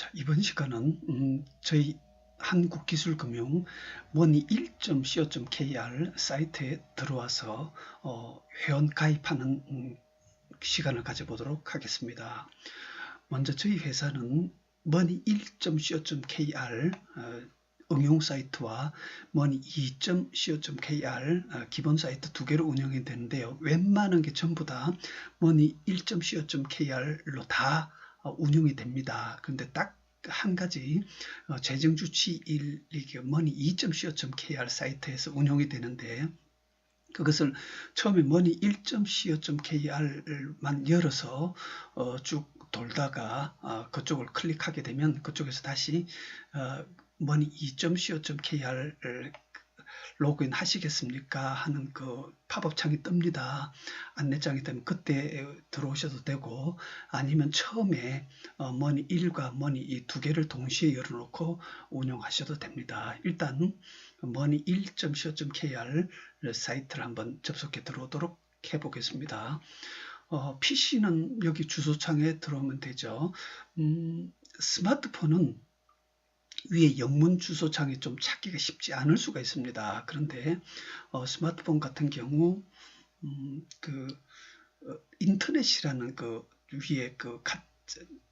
자, 이번 시간은 음, 저희 한국기술금융 money1.co.kr 사이트에 들어와서 어, 회원 가입하는 음, 시간을 가져보도록 하겠습니다. 먼저 저희 회사는 money1.co.kr 어, 응용 사이트와 money2.co.kr 어, 기본 사이트 두 개로 운영이 되는데요. 웬만한 게 전부 다 money1.co.kr로 다 어, 운영이 됩니다. 그런데 딱 한 가지 어, 재정주치일 머니 2.co.kr 사이트에서 운영이 되는데 그것을 처음에 머니 1.co.kr만 열어서 어, 쭉 돌다가 그쪽을 클릭하게 되면 그쪽에서 다시 머니 2.co.kr을 로그인 하시겠습니까? 하는 그 팝업 창이 뜹니다. 안내장이 되면 그때 들어오셔도 되고 아니면 처음에 어, 머니 1과 머니 2 두 개를 동시에 열어놓고 운영하셔도 됩니다. 일단 머니 1.co.kr 사이트를 한번 접속해 들어오도록 해보겠습니다. 어, PC는 여기 주소창에 들어오면 되죠. 음, 스마트폰은 위에 영문 주소창이 좀 찾기가 쉽지 않을 수가 있습니다. 그런데 어, 스마트폰 같은 경우 음, 그 어, 인터넷이라는 그 위에 그 가,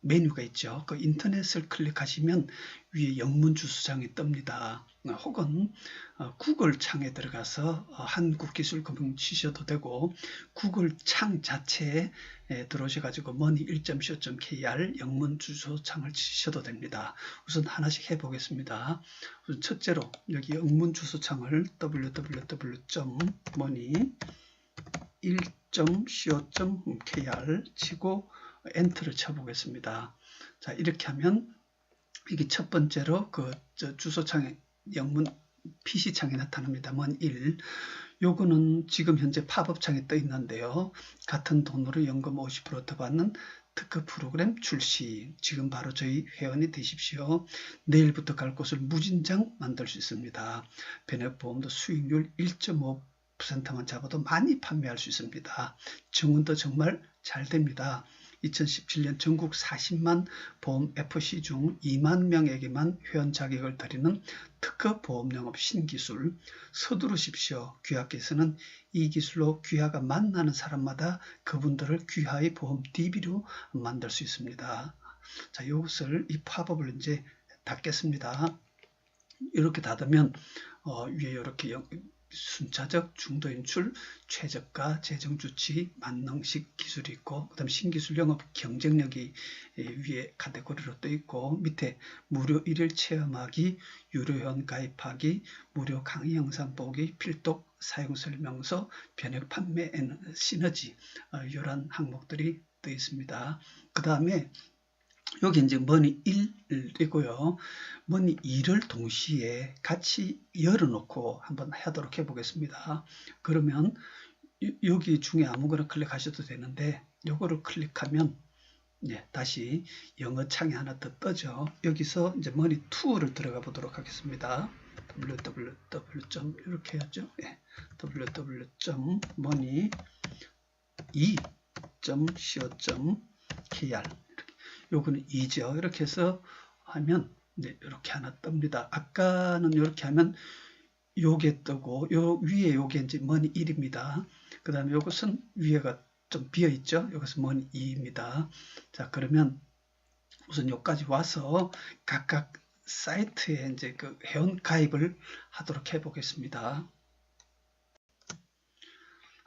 메뉴가 있죠. 그 인터넷을 클릭하시면 위에 영문 주소창이 뜹니다. 혹은 어, 구글 창에 들어가서 어, 한국기술금융 치셔도 되고 구글 창 자체에 들어오셔가지고 money 1.co.kr 영문 주소창을 치셔도 됩니다. 우선 하나씩 해보겠습니다. 우선 첫째로 여기 영문 주소창을 www.money 1.co.kr 치고 엔터를 쳐보겠습니다. 자 이렇게 하면 이게 첫 번째로 그 주소창에 영문 PC창에 나타납니다. 먼 1. 요거는 지금 현재 팝업창에 떠 있는데요. 같은 돈으로 연금 50%더 받는 특허 프로그램 출시. 지금 바로 저희 회원이 되십시오. 내일부터 갈 곳을 무진장 만들 수 있습니다. 변액보험도 수익률 1.5%만 잡아도 많이 판매할 수 있습니다. 증언도 정말 잘 됩니다. 2017년 전국 40만 보험 FC 중 2만 명에게만 회원 자격을 드리는 특허 보험 영업 신기술 서두르십시오. 귀하께서는 이 기술로 귀하가 만나는 사람마다 그분들을 귀하의 보험 DB로 만들 수 있습니다. 자, 이것을 이 팝업을 이제 닫겠습니다. 이렇게 닫으면 어, 위에 이렇게 순차적 중도 인출, 최저가, 재정주치, 만능식 기술이 있고 그 다음 신기술 영업 경쟁력이 위에 카테고리로 떠 있고 밑에 무료 일일 체험하기, 유료 회원 가입하기, 무료 강의 영상 보기, 필독 사용 설명서, 변액 판매 시너지 이런 항목들이 떠 있습니다. 그 다음에 여기 이제 머니 1이고요. 머니 2를 동시에 같이 열어놓고 한번 하도록 해보겠습니다. 그러면 여기 중에 아무거나 클릭하셔도 되는데 요거를 클릭하면 네, 다시 영어 창이 하나 더 떠죠. 여기서 이제 머니 2를 들어가 보도록 하겠습니다. www. 이렇게 해야죠. 네, www.money2.co.kr 요거는 2죠. 이렇게 해서 하면 이제 이렇게 하나 뜹니다. 아까는 이렇게 하면 요게 뜨고 요 위에 요게 이제 머니 1입니다. 그 다음에 요것은 위에가 좀 비어 있죠. 이것은 머니 2입니다. 자 그러면 우선 여기까지 와서 각각 사이트에 이제 그 회원 가입을 하도록 해 보겠습니다.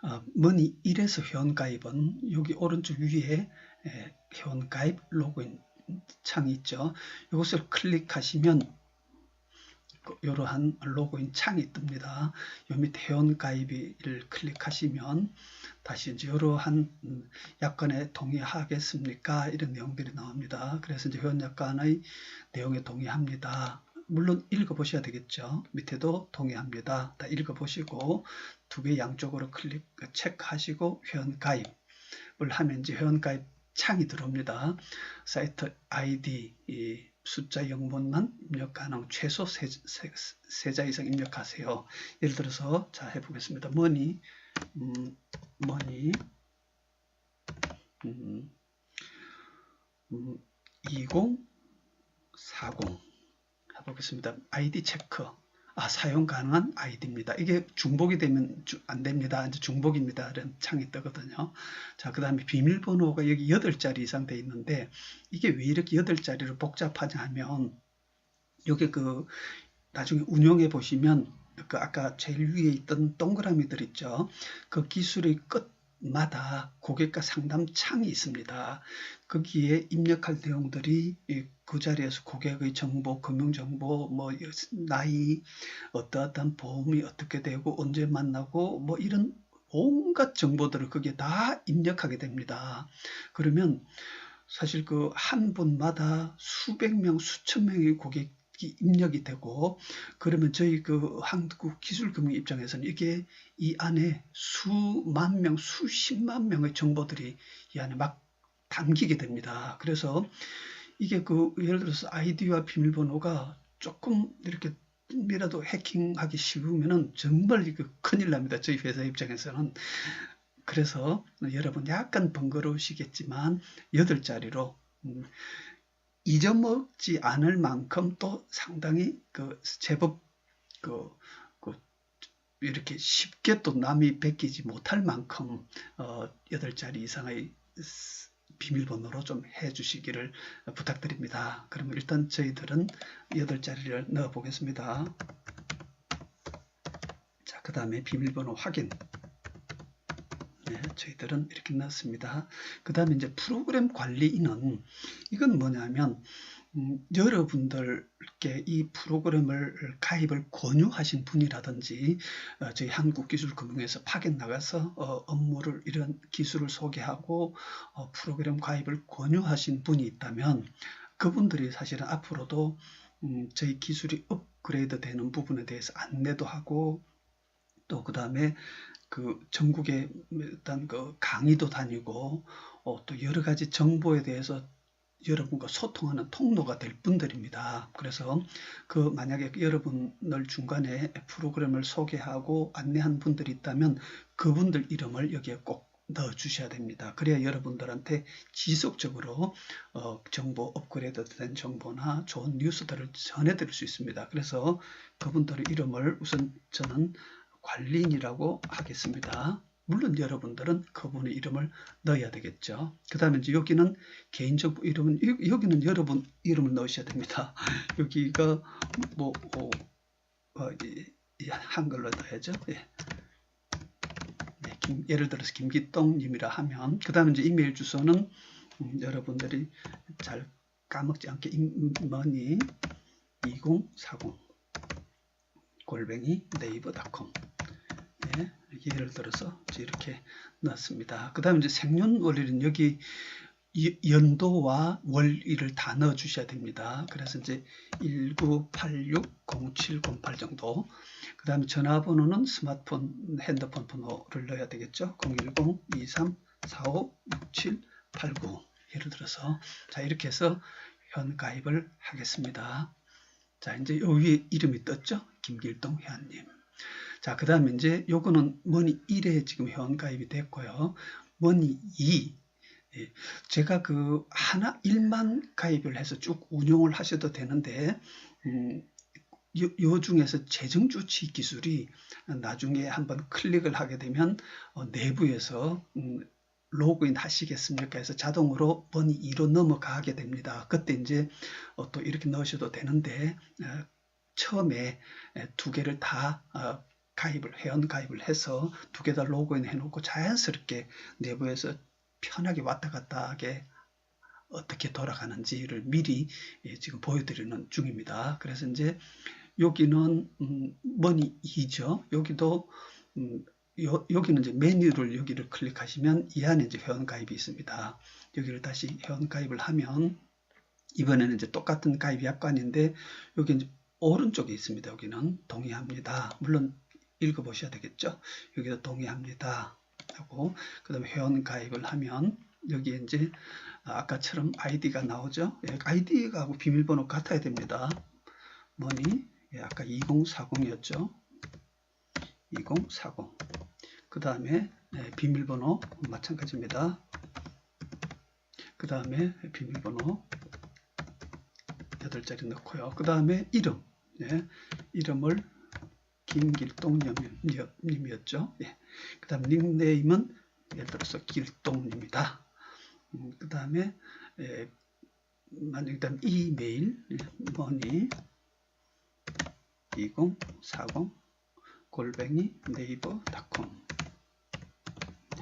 어, 머니 1에서 회원 가입은 여기 오른쪽 위에 회원 가입 로그인 창이 있죠. 이것을 클릭하시면 이러한 로그인 창이 뜹니다. 요 밑에 회원 가입을 클릭하시면 다시 이제 이러한 음, 약관에 동의하겠습니까? 이런 내용들이 나옵니다. 그래서 이제 회원 약관의 내용에 동의합니다. 물론 읽어보셔야 되겠죠. 밑에도 동의합니다. 다 읽어보시고 두 개 양쪽으로 클릭 체크하시고 회원 가입을 하면 이제 회원 가입 창이 들어옵니다. 사이트 아이디 숫자 영문만 입력 가능 최소 세, 세, 세자 이상 입력하세요. 예를 들어서 자 해보겠습니다. 머니 음, 머니 음, 음, 20 2040 해보겠습니다. 아이디 체크. 아, 사용 가능한 아이디입니다. 이게 중복이 되면 주- 안 됩니다. 이제 중복입니다. 이런 창이 뜨거든요. 자, 그 다음에 비밀번호가 여기 8자리 이상 돼 있는데 이게 왜 이렇게 8자리로 복잡하냐 하면 요게 그 나중에 운용해 보시면 그 아까 제일 위에 있던 동그라미들 있죠. 그 기술의 끝마다 고객과 상담 창이 있습니다. 거기에 입력할 내용들이 이 그 자리에서 고객의 정보, 금융 정보, 뭐 나이, 어떠어떠한 보험이 어떻게 되고 언제 만나고 뭐 이런 온갖 정보들을 거기에 다 입력하게 됩니다. 그러면 사실 그 한 분마다 수백 명, 수천 명의 고객이 입력이 되고 그러면 저희 그 한국 기술금융 입장에서는 이게 이 안에 수만 명, 수십만 명의 정보들이 이 안에 막 담기게 됩니다. 그래서 이게 그 예를 들어서 아이디와 비밀번호가 조금 이렇게 이라도 해킹하기 쉬우면은 정말 이거 큰일 납니다. 저희 회사 입장에서는. 그래서 여러분 약간 번거로우시겠지만 여덟 자리로 음, 잊어먹지 않을 만큼 또 상당히 그 제법 그, 그 이렇게 쉽게 또 남이 베끼지 못할 만큼 어, 여덟 자리 이상의 스- 비밀번호로 좀 해주시기를 부탁드립니다. 그러면 일단 저희들은 여덟 자리를 넣어 보겠습니다. 자, 그 다음에 비밀번호 확인. 네, 저희들은 이렇게 넣었습니다. 그 다음에 이제 프로그램 관리인은 이건 뭐냐면 음, 여러분들께 이 프로그램을 가입을 권유하신 분이라든지 어, 저희 한국기술금융에서 파견 나가서 어, 업무를 이런 기술을 소개하고 어, 프로그램 가입을 권유하신 분이 있다면 그분들이 사실은 앞으로도 음, 저희 기술이 업그레이드 되는 부분에 대해서 안내도 하고 또 그 다음에 그 전국에 일단 그 강의도 다니고 어, 또 여러 가지 정보에 대해서 여러분과 소통하는 통로가 될 분들입니다. 그래서 그 만약에 여러분을 중간에 프로그램을 소개하고 안내한 분들이 있다면 그분들 이름을 여기에 꼭 넣어 주셔야 됩니다. 그래야 여러분들한테 지속적으로 어, 정보 업그레이드 된 정보나 좋은 뉴스들을 전해드릴 수 있습니다. 그래서 그분들의 이름을 우선 저는 관리인이라고 하겠습니다. 물론 여러분들은 그분의 이름을 넣어야 되겠죠. 그 다음에 이제 여기는 개인정보 이름은 여- 여기는 여러분 이름을 넣으셔야 됩니다. 여기가 뭐 어, 어, 이- 이 한글로 넣어야죠. 예. 네, 김- 예를 들어서 김기똥님이라 하면 그 다음에 이제 이메일 주소는 음, 여러분들이 잘 까먹지 않게 임머니 2040 골뱅이 네이버닷컴 네, 예를 들어서 이렇게 넣었습니다. 그 다음에 이제 생년월일은 여기 이- 연도와 월일을 다 넣어 주셔야 됩니다. 그래서 이제 19860708 정도. 그 다음에 전화번호는 스마트폰, 핸드폰 번호를 넣어야 되겠죠. 010-2345-6789. 예를 들어서. 자, 이렇게 해서 현 가입을 하겠습니다. 자, 이제 요 위에 이름이 떴죠? 김길동 회원님. 자, 그 다음에 이제 요거는 머니 1에 지금 회원 가입이 됐고요. 머니 2. 예, 제가 그 하나 1만 가입을 해서 쭉 운용을 하셔도 되는데, 음, 요, 요 중에서 재정조치 기술이 나중에 한번 클릭을 하게 되면 어, 내부에서 음, 로그인 하시겠습니까 해서 자동으로 번이 2로 넘어가게 됩니다. 그때 이제 어, 또 이렇게 넣으셔도 되는데 어, 처음에 에, 두 개를 다 어, 가입을 회원 가입을 해서 두 개 다 로그인 해놓고 자연스럽게 내부에서 편하게 왔다 갔다 하게 어떻게 돌아가는지를 미리 예, 지금 보여드리는 중입니다. 그래서 이제 여기는 음, 머니 2죠. 여기도 음, 요, 여기는 이제 메뉴를 여기를 클릭하시면 이 안에 이제 회원 가입이 있습니다. 여기를 다시 회원 가입을 하면 이번에는 이제 똑같은 가입 약관인데 여기 이제 오른쪽에 있습니다. 여기는 동의합니다. 물론 읽어보셔야 되겠죠. 여기도 동의합니다. 하고 그 다음에 회원 가입을 하면 여기에 이제 아까처럼 아이디가 나오죠. 예, 아이디가 하고 비밀번호 같아야 됩니다. 뭐니? 예, 아까 2040이었죠. 2040. 그 다음에 예, 비밀번호 마찬가지입니다. 그 다음에 비밀번호 글자리 넣고요. 그 다음에 이름. 예, 이름을 김길동님이었죠. 예. 그 다음 닉네임은 예를 들어서 길동입니다. 음, 그 다음에 예, 만약 그다음 이메일 머니 2040 골뱅이 네이버 닷컴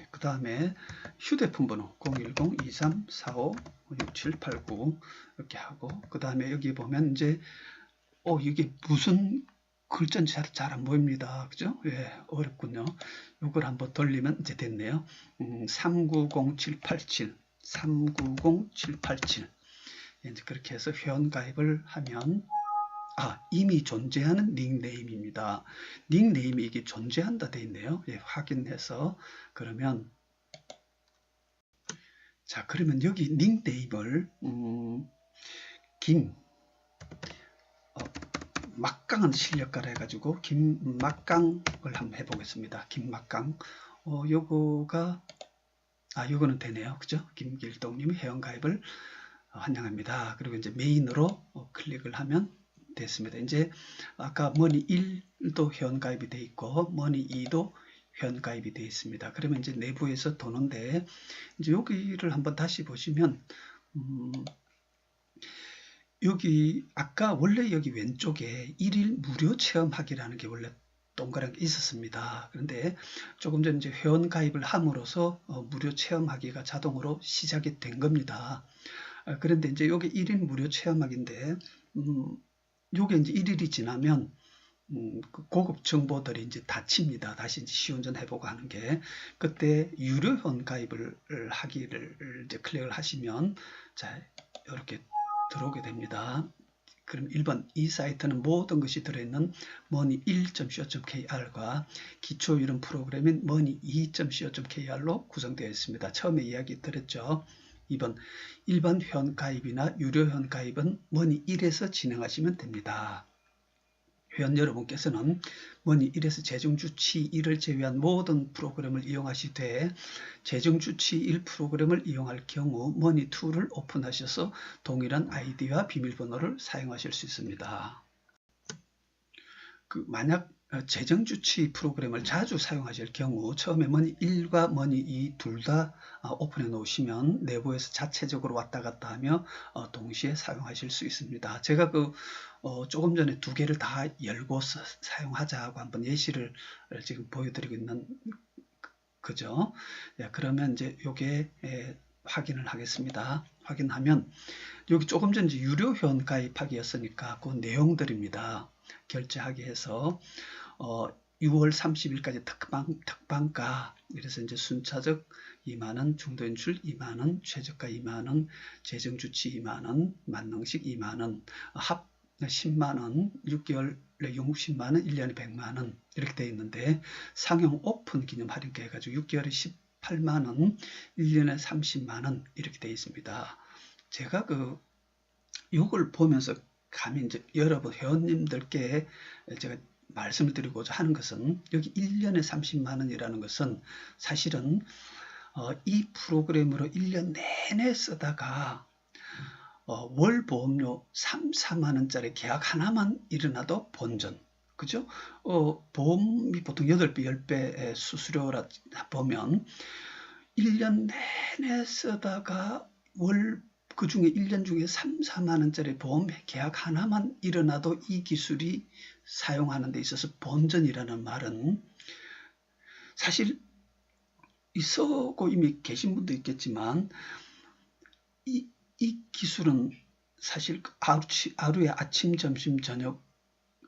그 다음에 휴대폰 번호 010-2345-6789 이렇게 하고 그 다음에 여기 보면 이제 어 이게 무슨 글자인지 잘안 보입니다. 그죠? 예, 어렵군요. 이걸 한번 돌리면 이제 됐네요. 음, 390787 390787 이제 그렇게 해서 회원 가입을 하면 아 이미 존재하는 닉네임입니다. 닉네임이 이게 존재한다 돼 있네요. 예, 확인해서 그러면 자 그러면 여기 닉네임을 음, 김 어, 막강한 실력가라 해가지고 김막강을 한번 해보겠습니다. 김막강 어, 요거가 아 요거는 되네요. 그죠? 김길동님이 회원가입을 환영합니다. 그리고 이제 메인으로 어, 클릭을 하면 됐습니다. 이제 아까 머니 1도 회원가입이 되어 있고 머니 2도 회원가입이 되어 있습니다. 그러면 이제 내부에서 도는데 이제 여기를 한번 다시 보시면 음, 여기 아까 원래 여기 왼쪽에 1일 무료 체험하기라는 게 원래 동그란 게 있었습니다. 그런데 조금 전 이제 회원 가입을 함으로써 어, 무료 체험하기가 자동으로 시작이 된 겁니다. 아, 그런데 이제 여기 1일 무료 체험하기인데 음, 요게 이제 1일이 지나면 음, 그 고급 정보들이 이제 닫힙니다. 다시 이제 시운전 해보고 하는 게 그때 유료 회원 가입을 하기를 이제 클릭을 하시면 자 이렇게 들어오게 됩니다. 그럼 1번 이 사이트는 모든 것이 들어있는 money1.co.kr과 기초 이름 프로그램인 money2.co.kr로 구성되어 있습니다. 처음에 이야기 드렸죠. 2번 일반 회원 가입이나 유료 회원 가입은 money1에서 진행하시면 됩니다. 회원 여러분께서는 머니 1에서 재정주치 1을 제외한 모든 프로그램을 이용하시되 재정주치 1 프로그램을 이용할 경우 머니 2를 오픈하셔서 동일한 아이디와 비밀번호를 사용하실 수 있습니다. 그 만약 재정 주치 프로그램을 자주 사용하실 경우 처음에 머니 1과 머니 2 둘 다 오픈해 놓으시면 내부에서 자체적으로 왔다 갔다 하며 어, 동시에 사용하실 수 있습니다. 제가 그 어, 조금 전에 두 개를 다 열고 사용하자고 한번 예시를 지금 보여드리고 있는 그죠? 예, 그러면 이제 요게 예, 확인을 하겠습니다. 확인하면 여기 조금 전 이제 유료 회원 가입하기였으니까 그 내용들입니다. 결제하기 해서 어, 6월 30일까지 특방, 특방가 그래서 이제 순차적 2만원, 중도인출 2만원, 최저가 2만원, 재정주치 2만원, 만능식 2만원, 합 10만원, 6개월 내 60만원, 1년에 100만원 이렇게 되어 있는데 상용 오픈 기념 할인가 해가지고 6개월에 18만원, 1년에 30만원 이렇게 되어 있습니다. 제가 그 이걸 보면서 감히 이제 여러분 회원님들께 제가 말씀을 드리고자 하는 것은 여기 1년에 30만 원이라는 것은 사실은 어, 이 프로그램으로 1년 내내 쓰다가 어, 월 보험료 3, 4만 원짜리 계약 하나만 일어나도 본전. 그죠? 어, 보험이 보통 8배, 10배 수수료라 보면 1년 내내 쓰다가 월 그 중에 1년 중에 3, 4만 원짜리 보험 계약 하나만 일어나도 이 기술이 사용하는 데 있어서 본전이라는 말은 사실 있어고 이미 계신 분도 있겠지만 이, 이 기술은 사실 하루, 하루에 아침, 점심, 저녁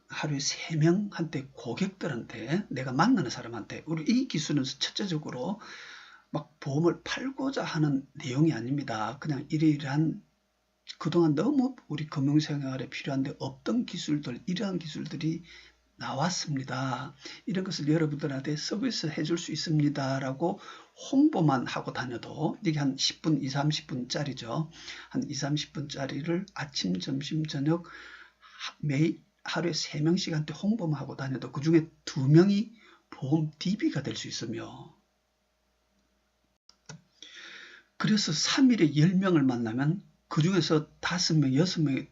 하루에 세 명한테 고객들한테 내가 만나는 사람한테 우리 이 기술은 첫째적으로 막 보험을 팔고자 하는 내용이 아닙니다. 그냥 이러이러한 그동안 너무 우리 금융생활에 필요한데 없던 기술들, 이러한 기술들이 나왔습니다. 이런 것을 여러분들한테 서비스 해줄 수 있습니다. 라고 홍보만 하고 다녀도 이게 한 10분, 2, 30분짜리죠. 한 2, 30분짜리를 아침, 점심, 저녁 매일 하루에 3명씩한테 홍보만 하고 다녀도 그 중에 2명이 보험 DB가 될 수 있으며 그래서 3일에 10명을 만나면 그 중에서 5명, 6명이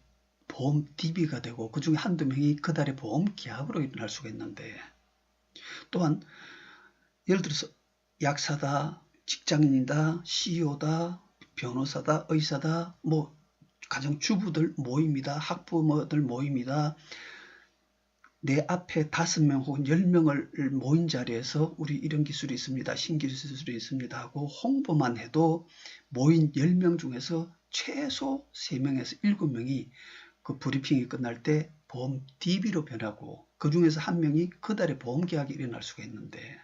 보험 DB가 되고 그 중에 한두 명이 그 달의 보험 계약으로 일어날 수가 있는데 또한 예를 들어서 약사다, 직장인이다, CEO다, 변호사다, 의사다, 뭐 가정주부들 모임이다, 학부모들 모임이다. 내 앞에 다섯 명 혹은 열 명을 모인 자리에서 우리 이런 기술이 있습니다. 신기술이 있습니다 하고 홍보만 해도 모인 열 명 중에서 최소 세명에서 일곱 명이 그 브리핑이 끝날 때 보험 DB로 변하고 그 중에서 한 명이 그달에 보험 계약이 일어날 수가 있는데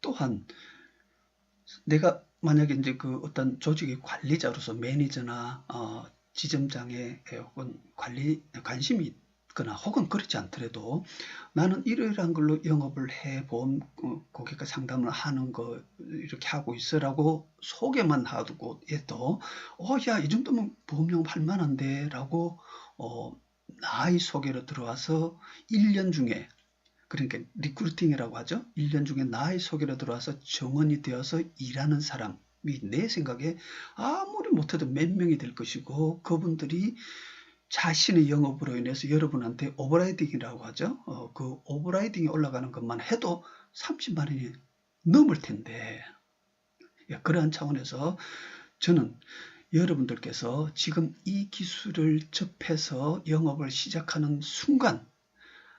또한 내가 만약에 이제 그 어떤 조직의 관리자로서 매니저나 어, 지점장에 혹은 관리 관심이 있거나 혹은 그렇지 않더라도 나는 이러이러한 걸로 영업을 해 보험 어, 고객과 상담을 하는 거 이렇게 하고 있어라고 소개만 하고 해도 어 야 이 정도면 보험 영업 할 만한데 라고 어, 나의 소개로 들어와서 1년 중에 그러니까 리크루팅이라고 하죠. 1년 중에 나의 소개로 들어와서 정원이 되어서 일하는 사람이 내 생각에 아무리 못해도 몇 명이 될 것이고 그분들이 자신의 영업으로 인해서 여러분한테 오버라이딩이라고 하죠. 어, 그 오버라이딩이 올라가는 것만 해도 30만 원이 넘을 텐데 예, 그러한 차원에서 저는 여러분들께서 지금 이 기술을 접해서 영업을 시작하는 순간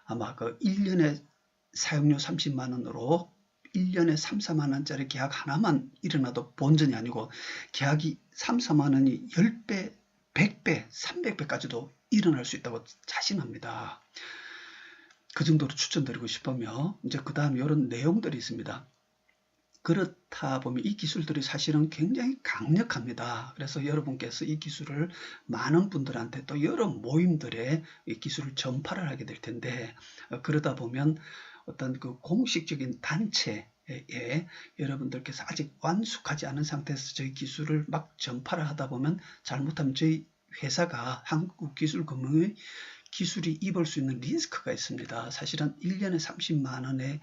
아마 그 1년에 사용료 30만 원으로 1년에 3, 4만 원짜리 계약 하나만 일어나도 본전이 아니고 계약이 3, 4만 원이 10배, 100배, 300배까지도 일어날 수 있다고 자신합니다. 그 정도로 추천드리고 싶으며 이제 그 다음 이런 내용들이 있습니다. 그렇다 보면 이 기술들이 사실은 굉장히 강력합니다. 그래서 여러분께서 이 기술을 많은 분들한테 또 여러 모임들에 이 기술을 전파를 하게 될 텐데 어, 그러다 보면 어떤 그 공식적인 단체에 여러분들께서 아직 완숙하지 않은 상태에서 저희 기술을 막 전파를 하다 보면 잘못하면 저희 회사가 한국기술금융의 기술이 입을 수 있는 리스크가 있습니다. 사실은 1년에 30만 원에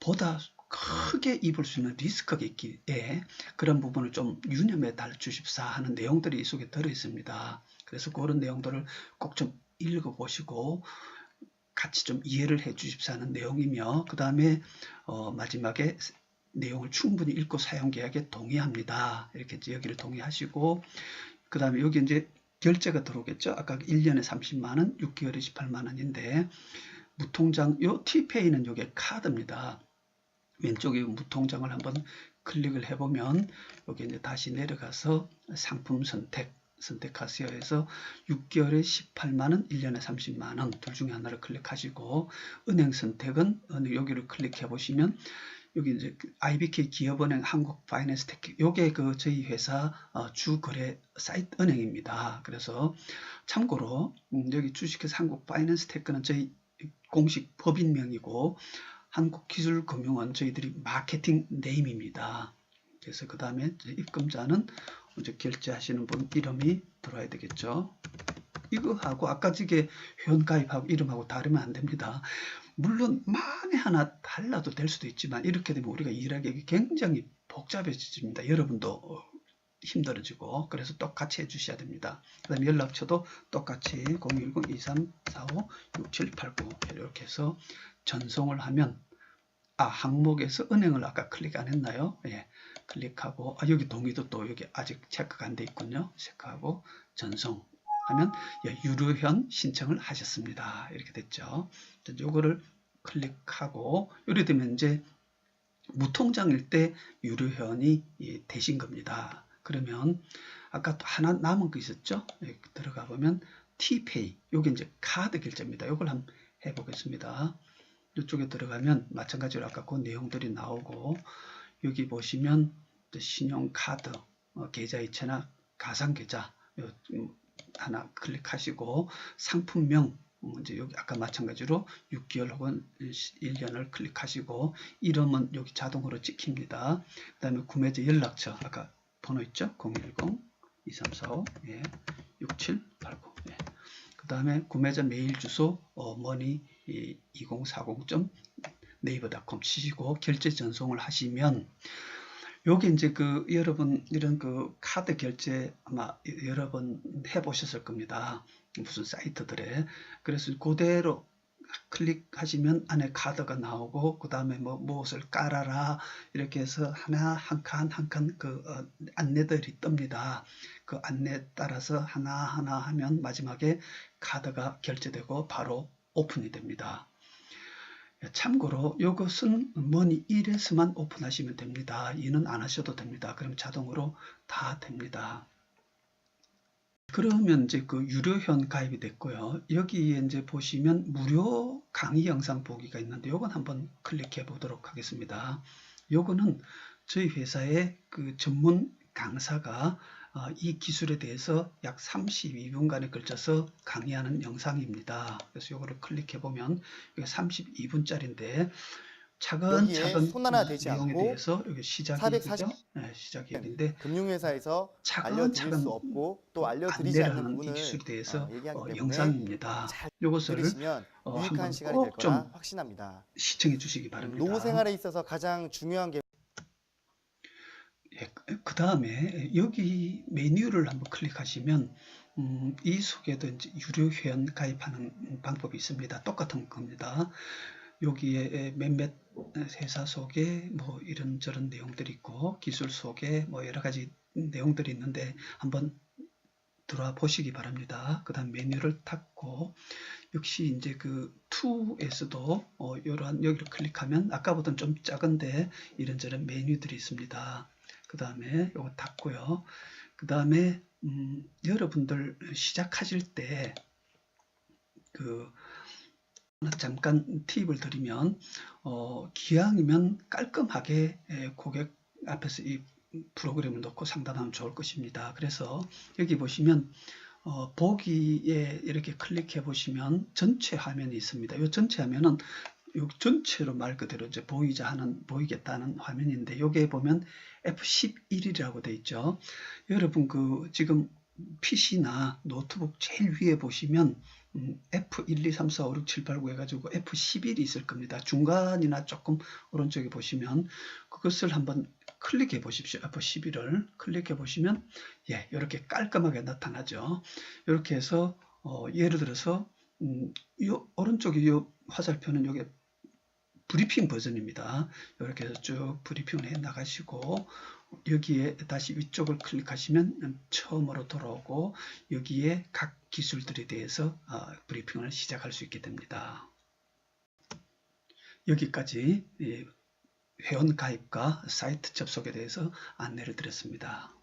보다 크게 입을 수 있는 리스크가 있기에 그런 부분을 좀 유념해 달 주십사 하는 내용들이 이 속에 들어 있습니다. 그래서 그런 내용들을 꼭 좀 읽어보시고 같이 좀 이해를 해 주십사 하는 내용이며 그 다음에 어 마지막에 내용을 충분히 읽고 사용 계약에 동의합니다. 이렇게 여기를 동의하시고 그 다음에 여기 이제 결제가 들어오겠죠. 아까 1년에 30만원, 6개월에 18만원인데 무통장, 요 T페이는 요게 카드입니다. 왼쪽에 무통장을 한번 클릭을 해보면 여기 이제 다시 내려가서 상품 선택 선택하세요 해서 6개월에 18만원, 1년에 30만원 둘 중에 하나를 클릭하시고 은행 선택은 여기를 클릭해 보시면 여기 이제 IBK 기업은행 한국 파이낸스 테크 요게 그 저희 회사 어, 주 거래 사이트 은행입니다. 그래서 참고로 음, 여기 주식회사 한국 파이낸스 테크는 저희 공식 법인명이고 한국기술금융원 저희들이 마케팅 네임입니다. 그래서 그 다음에 입금자는 먼저 결제하시는 분 이름이 들어야 되겠죠. 이거하고 아까 저게 회원가입하고 이름하고 다르면 안 됩니다. 물론 만에 하나 달라도 될 수도 있지만 이렇게 되면 우리가 일하기 굉장히 복잡해집니다. 여러분도 힘들어지고 그래서 똑같이 해주셔야 됩니다. 그 다음에 연락처도 똑같이 010-2345-6789 이렇게 해서 전송을 하면 아 항목에서 은행을 아까 클릭 안 했나요? 예, 클릭하고 아, 여기 동의도 또 여기 아직 체크가 안 돼 있군요. 체크하고 전송 하면 예, 유료현 신청을 하셨습니다. 이렇게 됐죠. 요거를 클릭하고 이렇게 되면 이제 무통장일 때 유료현이 예, 되신 겁니다. 그러면 아까 또 하나 남은 거 있었죠? 예, 들어가 보면 T페이 요게 이제 카드 결제입니다. 요걸 한번 해보겠습니다. 이쪽에 들어가면 마찬가지로 아까 그 내용들이 나오고 여기 보시면 신용카드 어, 계좌이체나 가상계좌 음, 하나 클릭하시고 상품명 음, 이제 여기 아까 마찬가지로 6개월 혹은 1년을 클릭하시고 이름은 여기 자동으로 찍힙니다. 그 다음에 구매자 연락처 아까 번호 있죠? 010-2345 예, 6789 예. 그 다음에 구매자 메일 주소 어머니 2040. 네이버닷컴 치시고 결제 전송을 하시면 요게 이제 그 여러분 이런 그 카드 결제 아마 여러 번 해보셨을 겁니다. 무슨 사이트들에. 그래서 그대로 클릭하시면 안에 카드가 나오고 그 다음에 뭐 무엇을 깔아라 이렇게 해서 하나 한 칸 한 칸그 어, 안내들이 뜹니다. 그 안내 따라서 하나 하나 하면 마지막에 카드가 결제되고 바로 오픈이 됩니다. 참고로 이것은 머니 1에서만 오픈하시면 됩니다. 2는 안 하셔도 됩니다. 그럼 자동으로 다 됩니다. 그러면 이제 그 유료회원 가입이 됐고요. 여기에 이제 보시면 무료 강의 영상 보기가 있는데 요건 한번 클릭해 보도록 하겠습니다. 요거는 저희 회사의 그 전문 강사가 어, 이 기술에 대해서 약 32분간에 걸쳐서 강의하는 영상입니다. 그래서 요거를 클릭해 보면 이게 32분짜리인데 차근 차근 여기에 손하나되지 내용에 않고 대해서 여기 시작이 440 네, 시작일인데 금융회사에서 차근 차근 수 없고 또 알려드리지 않는 부분을 기술에 대해서 어, 얘기하기 어, 영상입니다. 들으시면 어, 유익한 시간이 될 거라 확신합니다. 시청해 주시기 바랍니다. 노후 생활에 있어서 가장 중요한 게 예, 그 다음에 여기 메뉴를 한번 클릭하시면 음, 이 속에도 이제 유료 회원 가입하는 방법이 있습니다. 똑같은 겁니다. 여기에 몇몇 회사 속에 뭐 이런저런 내용들이 있고 기술 속에 뭐 여러 가지 내용들이 있는데 한번 들어와 보시기 바랍니다. 그 다음 메뉴를 닫고 역시 이제 그 2에서도 어, 이러한 여기를 클릭하면 아까보다는 좀 작은데 이런저런 메뉴들이 있습니다. 그 다음에 이거 닫고요. 그 다음에 음, 여러분들 시작하실 때 그 잠깐 팁을 드리면 어, 기왕이면 깔끔하게 에, 고객 앞에서 이 프로그램을 넣고 상담하면 좋을 것입니다. 그래서 여기 보시면 어, 보기에 이렇게 클릭해 보시면 전체 화면이 있습니다. 이 전체 화면은 요 전체로 말 그대로 이제 보이자 하는 보이겠다는 화면인데 여기에 보면 F11이라고 돼 있죠. 여러분 그 지금 PC나 노트북 제일 위에 보시면 음, F1, 2, 3, 4, 5, 6, 7, 8, 9 해가지고 F11이 있을 겁니다. 중간이나 조금 오른쪽에 보시면 그것을 한번 클릭해 보십시오. F11을 클릭해 보시면 예, 이렇게 깔끔하게 나타나죠. 이렇게 해서 어, 예를 들어서 음, 요 오른쪽에 요 화살표는 여기 브리핑 버전입니다. 이렇게 해서 쭉 브리핑을 해 나가시고 여기에 다시 위쪽을 클릭하시면 처음으로 돌아오고 여기에 각 기술들에 대해서 어, 브리핑을 시작할 수 있게 됩니다. 여기까지 예, 회원 가입과 사이트 접속에 대해서 안내를 드렸습니다.